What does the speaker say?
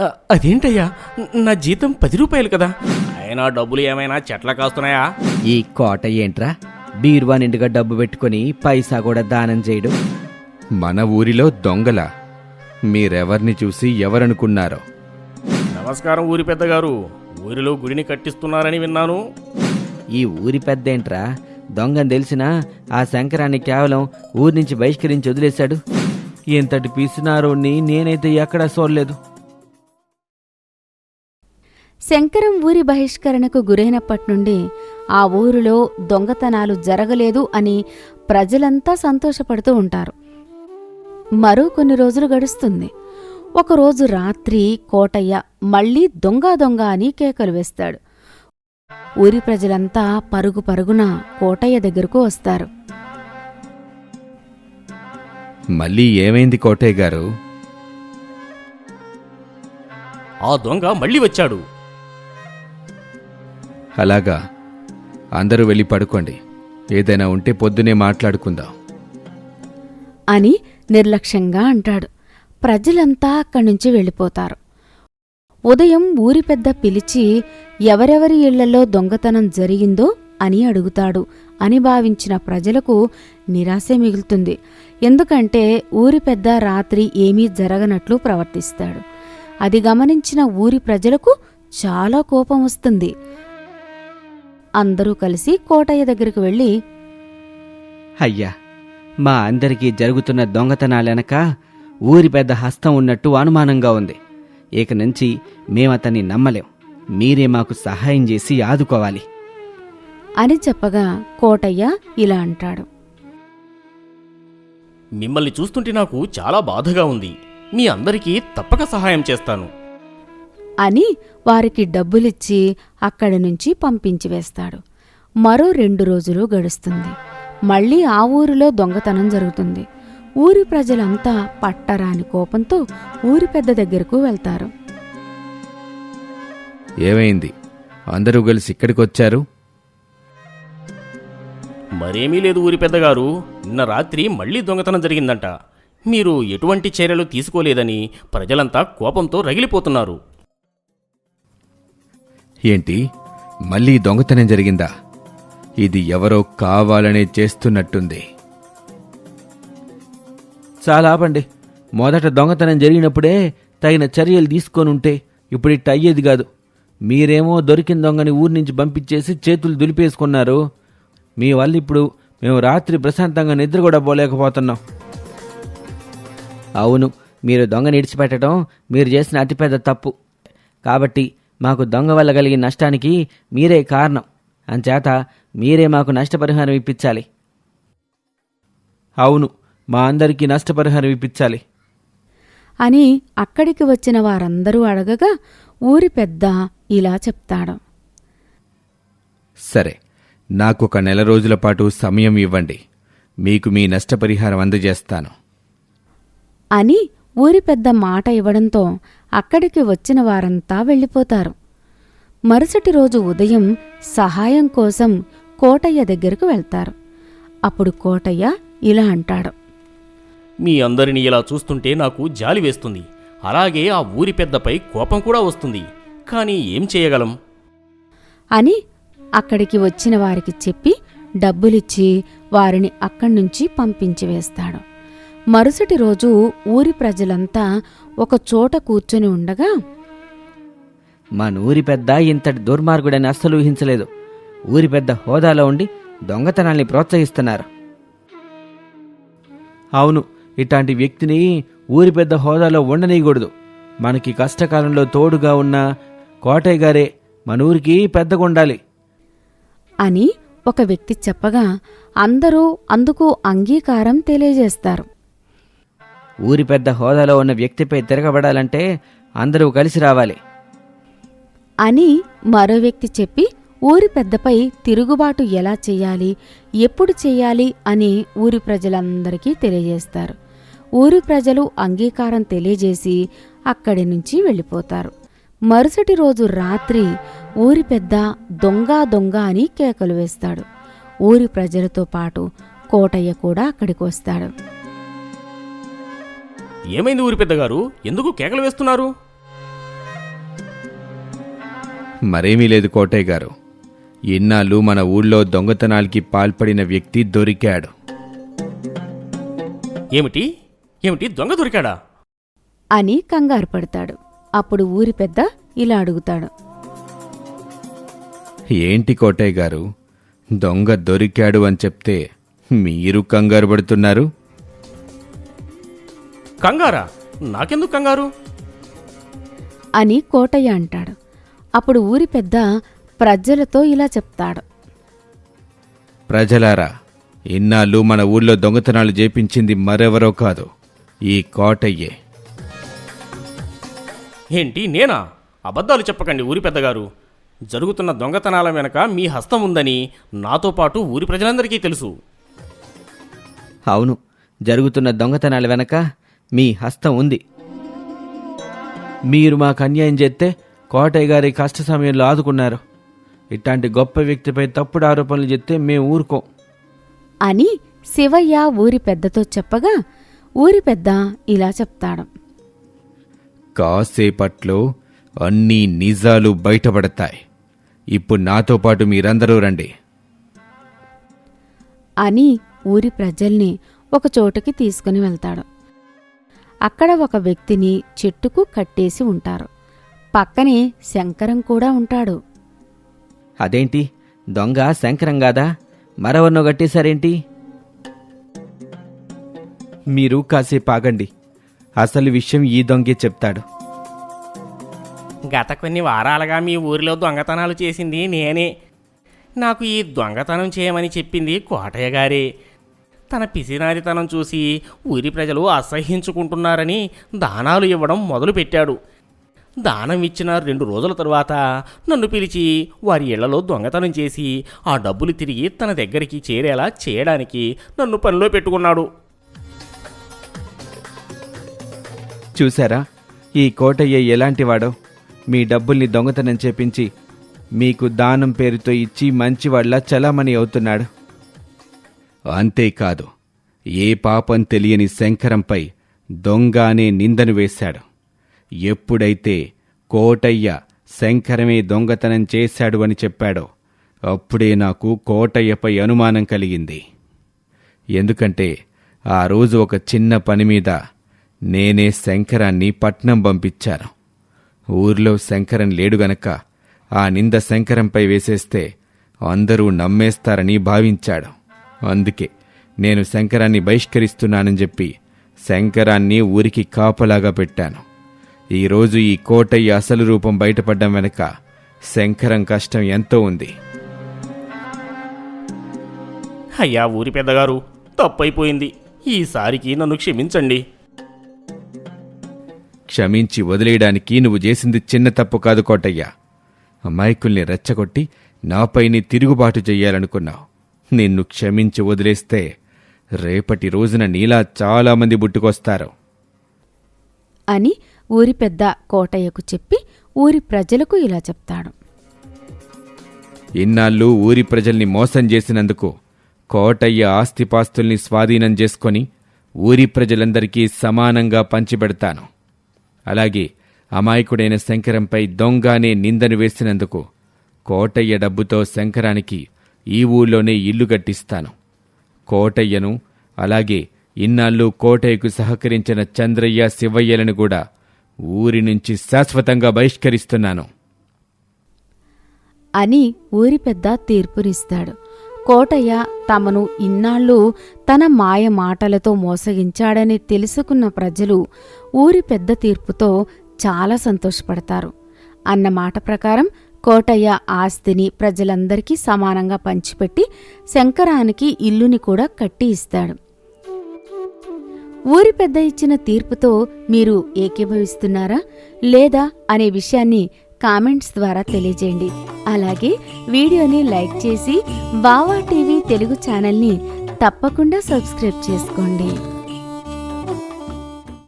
అదేంటయ్యా? నా జీతం పది రూపాయలు కదా. అయినా డబ్బులు ఏమైనా చెట్ల కాస్తున్నాయా? ఈ కోట ఏంట్రా? బీరువా నిండుగా డబ్బు పెట్టుకొని పైసా కూడా దానం చేయడు. మన ఊరిలో దొంగల. మీరెవర్ని చూసి ఎవరనుకున్నారో? నమస్కారం ఊరి పెద్దగారు. ఊరిలో గుడిని కట్టిస్తున్నారని విన్నాను. ఈ ఊరి పెద్ద ఏంట్రా దొంగని తెలిసినా ఆ శంకరాన్ని కేవలం ఊరి నుంచి బహిష్కరించి వదిలేశాడు. ఇంతటి పిసినారోణ్ణి నేనైతే ఎక్కడా చూడలేదు. శంకరం ఊరి బహిష్కరణకు గురైనప్పటి నుండి ఆ ఊరిలో దొంగతనాలు జరగలేదు అని ప్రజలంతా సంతోషపడుతూ ఉంటారు. మరో కొన్ని రోజులు గడుస్తుంది. ఒకరోజు రాత్రి కోటయ్య మళ్ళీ దొంగ దొంగ అని కేకలు వేస్తాడు. ఊరి ప్రజలంతా పరుగు పరుగున కోటయ్య దగ్గరకు వస్తారు. మళ్ళీ ఏమైంది కోటయ్య గారు? ఆ దొంగ మళ్ళీ వచ్చాడు. అలాగా. అందరూ వెళ్ళి పడుకోండి. ఏదైనా ఉంటే పొద్దునే మాట్లాడుకుందాం. అని నిర్లక్ష్యంగా అంటాడు. ప్రజలంతా అక్కడి నుంచి వెళ్ళిపోతారు. ఉదయం ఊరి పెద్ద పిలిచి ఎవరెవరి ఇళ్ళలో దొంగతనం జరిగిందో అని అడుగుతాడు అని భావించిన ప్రజలకు నిరాశే మిగులుతుంది. ఎందుకంటే ఊరి పెద్ద రాత్రి ఏమీ జరగనట్లు ప్రవర్తిస్తాడు. అది గమనించిన ఊరి ప్రజలకు చాలా కోపం వస్తుంది. అందరూ కలిసి కోటయ్య దగ్గరికి వెళ్ళి అయ్యా మా అందరికీ జరుగుతున్న దొంగతనాలెనక ఊరి పెద్ద హస్తం ఉన్నట్టు అనుమానంగా ఉంది. ఇక నుంచి మేమతన్ని నమ్మలేం. మీరే మాకు సహాయం చేసి ఆదుకోవాలి. అని చెప్పగా కోటయ్య ఇలా అంటాడు. మిమ్మల్ని చూస్తుంటే నాకు చాలా బాధగా ఉంది. మీ అందరికీ తప్పక సహాయం చేస్తాను. అని వారికి డబ్బులిచ్చి అక్కడి నుంచి పంపించి వేస్తాడు. మరో రెండు రోజులు గడుస్తుంది. మళ్ళీ ఆ ఊరిలో దొంగతనం జరుగుతుంది. ఊరి ప్రజలంతా పట్టరాని కోపంతో ఊరి పెద్ద దగ్గరకు వెళ్తారు. ఏమైంది? అందరూ కలిసి ఇక్కడికి వచ్చారు మరేమీ లేదు ఊరి పెద్దగారు. నిన్న రాత్రి మళ్ళీ దొంగతనం జరిగిందంట. మీరు ఎటువంటి చర్యలు తీసుకోలేదని ప్రజలంతా కోపంతో రగిలిపోతున్నారు. ఏంటి? మళ్ళీ దొంగతనం జరిగిందా? ఇది ఎవరో కావాలనే చేస్తున్నట్టుంది. చాలా ఆపండి. మొదట దొంగతనం జరిగినప్పుడే తగిన చర్యలు తీసుకొని ఉంటే ఇప్పుడు ఇట్ట అయ్యేది కాదు. మీరేమో దొరికిన దొంగని ఊరి నుంచి పంపించేసి చేతులు దులిపేసుకున్నారు. మీ వల్ల ఇప్పుడు మేము రాత్రి ప్రశాంతంగా నిద్ర కూడా పోలేకపోతున్నాం. అవును మీరు దొంగని ఇడిచిపెట్టడం మీరు చేసిన అతిపెద్ద తప్పు. కాబట్టి మాకు దొంగ వల్ల కలిగిన నష్టానికి మీరే కారణం. అంచేత మీరే మాకు నష్టపరిహారం ఇప్పించాలి. అవును మా అందరికీ నష్టపరిహారం ఇప్పించాలి. అని అక్కడికి వచ్చిన వారందరూ అడగగా ఊరి పెద్ద ఇలా చెప్తాడు. సరే నాకు ఒక నెల రోజుల పాటు సమయం ఇవ్వండి. మీకు మీ నష్టపరిహారం అందజేస్తాను. అని ఊరి పెద్ద మాట ఇవ్వడంతో అక్కడికి వచ్చిన వారంతా వెళ్ళిపోతారు. మరుసటి రోజు ఉదయం సహాయం కోసం కోటయ్య దగ్గరకు వెళ్తారు. అప్పుడు కోటయ్య ఇలా అంటాడు. మీ అందరిని ఇలా చూస్తుంటే నాకు జాలి వేస్తుంది. అలాగే ఆ ఊరి పెద్దపై కోపం కూడా వస్తుంది. కానీ ఏం చేయగలం? అని అక్కడికి వచ్చిన వారికి చెప్పి డబ్బులిచ్చి వారిని అక్కడి నుంచి పంపించి వేస్తాడు. మరుసటి రోజు ఊరి ప్రజలంతా ఒక చోట కూర్చొని ఉండగా మా ఊరి పెద్ద ఇంతటి దుర్మార్గుడని అస్సలు ఊహించలేదు. ఊరి పెద్ద హోదాలో ఉండి దొంగతనాల్ని ప్రోత్సహిస్తున్నారు. అవును ఇట్లాంటి వ్యక్తిని ఊరి పెద్ద హోదాలో ఉండనీయకూడదు. మనకి కష్టకాలంలో తోడుగా ఉన్న కోటయ్య గారే మన ఊరికి పెద్దగా ఉండాలి. అని ఒక వ్యక్తి చెప్పగా అందరూ అందుకు అంగీకారం తెలియజేస్తారు. ఊరి పెద్ద హోదాలో ఉన్న వ్యక్తిపై తిరగబడాలంటే అందరూ కలిసి రావాలి. అని మరో వ్యక్తి చెప్పి ఊరి పెద్దపై తిరుగుబాటు ఎలా చేయాలి ఎప్పుడు చేయాలి అని ఊరి ప్రజలందరికీ తెలియజేస్తారు. ఊరి ప్రజలు అంగీకారం తెలియజేసి అక్కడి నుంచి వెళ్ళిపోతారు. మరుసటి రోజు రాత్రి ఊరి పెద్ద దొంగ దొంగ అని కేకలు వేస్తాడు. ఊరి ప్రజలతో పాటు కోటయ్య కూడా అక్కడికి వస్తాడు. ఏమైంది ఊరి పెద్దగారు? ఎందుకు కేకలు వేస్తున్నారు? మరేమీ లేదు కోటయ్య గారు. ఇన్నాళ్ళు మన ఊళ్ళో దొంగతనాలకి పాల్పడిన వ్యక్తి దొరికాడు. ఏమిటి? ఏమిటి? దొంగ దొరికాడా? అని కంగారు పడతాడు. అప్పుడు ఊరి పెద్ద ఇలా అడుగుతాడు. ఏంటి కోటయ్య గారు? దొంగ దొరికాడు అని చెప్తే మీరు కంగారు పడుతున్నారు? కంగారా? నాకెందుకు కంగారు? అని కోటయ్య అంటాడు. అప్పుడు ఊరి పెద్ద ప్రజలతో ఇలా చెప్తాడు. ప్రజలారా ఇన్నాళ్ళు మన ఊళ్ళో దొంగతనాలు చేపించింది మరెవరో కాదు ఈ కోటయ్యే. ఏంటి నేనా? అబద్ధాలు చెప్పకండి ఊరి పెద్దగారు. జరుగుతున్న దొంగతనాల వెనక మీ హస్తం ఉందని నాతో పాటు ఊరి ప్రజలందరికీ తెలుసు. అవును జరుగుతున్న దొంగతనాల వెనక మీ హస్తం ఉంది. మీరు మాకు అన్యాయం చేస్తే కోటయ్య గారి కష్ట సమయంలో ఆదుకున్నారు. ఇట్లాంటి గొప్ప వ్యక్తిపై తప్పుడు ఆరోపణలు చెప్తే మేము ఊరుకోం. అని శివయ్య ఊరి పెద్దతో చెప్పగా ఊరి పెద్ద ఇలా చెప్తాడు. కాసేపట్లో అన్ని నిజాలు బయటపడతాయి. ఇప్పుడు నాతో పాటు మీరందరూ రండి. అని ఊరి ప్రజల్ని ఒక చోటుకి తీసుకుని వెళ్తాడు. అక్కడ ఒక వ్యక్తిని చెట్టుకు కట్టేసి ఉంటారు. పక్కనే శంకరం కూడా ఉంటాడు. అదేంటి? దొంగ శంకరం కాదా? మరెవరినో గట్టేశారేంటి మీరు కాసేపు ఆగండి. అసలు విషయం ఈ దొంగే చెప్తాడు. గత కొన్ని వారాలుగా మీ ఊరిలో దొంగతనాలు చేసింది నేనే. నాకు ఈ దొంగతనం చేయమని చెప్పింది కోటయ్య గారే. తన పిసినారితనం చూసి ఊరి ప్రజలు అసహ్యించుకుంటున్నారని దానాలు ఇవ్వడం మొదలుపెట్టాడు. దానం ఇచ్చిన రెండు రోజుల తరువాత నన్ను పిలిచి వారి ఇళ్ళలో దొంగతనం చేసి ఆ డబ్బులు తిరిగి తన దగ్గరికి చేరేలా చేయడానికి నన్ను పనిలో పెట్టుకున్నాడు. చూసారా ఈ కోటయ్య ఎలాంటివాడో? మీ డబ్బుల్ని దొంగతనం చేపించి మీకు దానం పేరుతో ఇచ్చి మంచివాళ్ళ చలామణి అవుతున్నాడు. అంతేకాదు ఏ పాపం తెలియని శంకరంపై దొంగ అనే నిందను వేశాడు. ఎప్పుడైతే కోటయ్య శంకరమే దొంగతనం చేశాడు అని చెప్పాడో అప్పుడే నాకు కోటయ్యపై అనుమానం కలిగింది. ఎందుకంటే ఆ రోజు ఒక చిన్న పని మీద నేనే శంకరాన్ని పట్నం పంపించాను. ఊర్లో శంకరం లేడు గనక ఆ నింద శంకరంపై వేసేస్తే అందరూ నమ్మేస్తారని భావించాడు. అందుకే నేను శంకరాన్ని బహిష్కరిస్తున్నానని చెప్పి శంకరాన్ని ఊరికి కాపలాగా పెట్టాను. ఈరోజు ఈ కోటయ్య అసలు రూపం బయటపడ్డం వెనక శంకరం కష్టం ఎంతో ఉంది. అయ్యా ఊరి పెద్దగారు తప్పైపోయింది. ఈసారికి నన్ను క్షమించండి. క్షమించి వదిలేయడానికి నువ్వు చేసింది చిన్న తప్పు కాదు కోటయ్య. అమాయకుల్ని రెచ్చగొట్టి నాపైని తిరుగుబాటు చెయ్యాలనుకున్నావు. నిన్ను క్షమించి వదిలేస్తే రేపటి రోజున నీలా చాలామంది బుట్టుకొస్తారు. అని ఊరి పెద్ద కోటయ్యకు చెప్పి ఊరి ప్రజలకు ఇలా చెప్తాడు. ఇన్నాళ్ళు ఊరి ప్రజల్ని మోసం చేసినందుకు కోటయ్య ఆస్తిపాస్తుల్ని స్వాధీనం చేసుకొని ఊరి ప్రజలందరికీ సమానంగా పంచిపెడతాను. అలాగే అమాయకుడైన శంకరంపై దొంగ అనే నిందను వేసినందుకు కోటయ్య డబ్బుతో శంకరానికి ఈ ఊళ్ళోనే ఇల్లు కట్టిస్తాను. కోటయ్యను అలాగే ఇన్నాళ్ళు కోటయ్యకు సహకరించిన చంద్రయ్య శివయ్యలను కూడా ఊరి నుంచి శాశ్వతంగా బహిష్కరిస్తున్నాను. అని ఊరి పెద్ద తీర్పునిస్తాడు. కోటయ్య తమను ఇన్నాళ్ళు తన మాయ మాటలతో మోసగించాడని తెలుసుకున్న ప్రజలు ఊరి పెద్ద తీర్పుతో చాలా సంతోషపడతారు. అన్న మాట ప్రకారం కోటయ్య ఆస్తిని ప్రజలందరికీ సమానంగా పంచిపెట్టి శంకరానికి ఇల్లుని కూడా కట్టి ఇస్తాడు. ఊరి పెద్ద ఇచ్చిన తీర్పుతో మీరు ఏకీభవిస్తున్నారా? లేదా అనే విషయాన్ని కామెంట్స్ ద్వారా తెలియజేయండి. అలాగే వీడియోని లైక్ చేసి బావా టీవీ తెలుగు ఛానల్ని తప్పకుండా సబ్స్క్రైబ్ చేసుకోండి.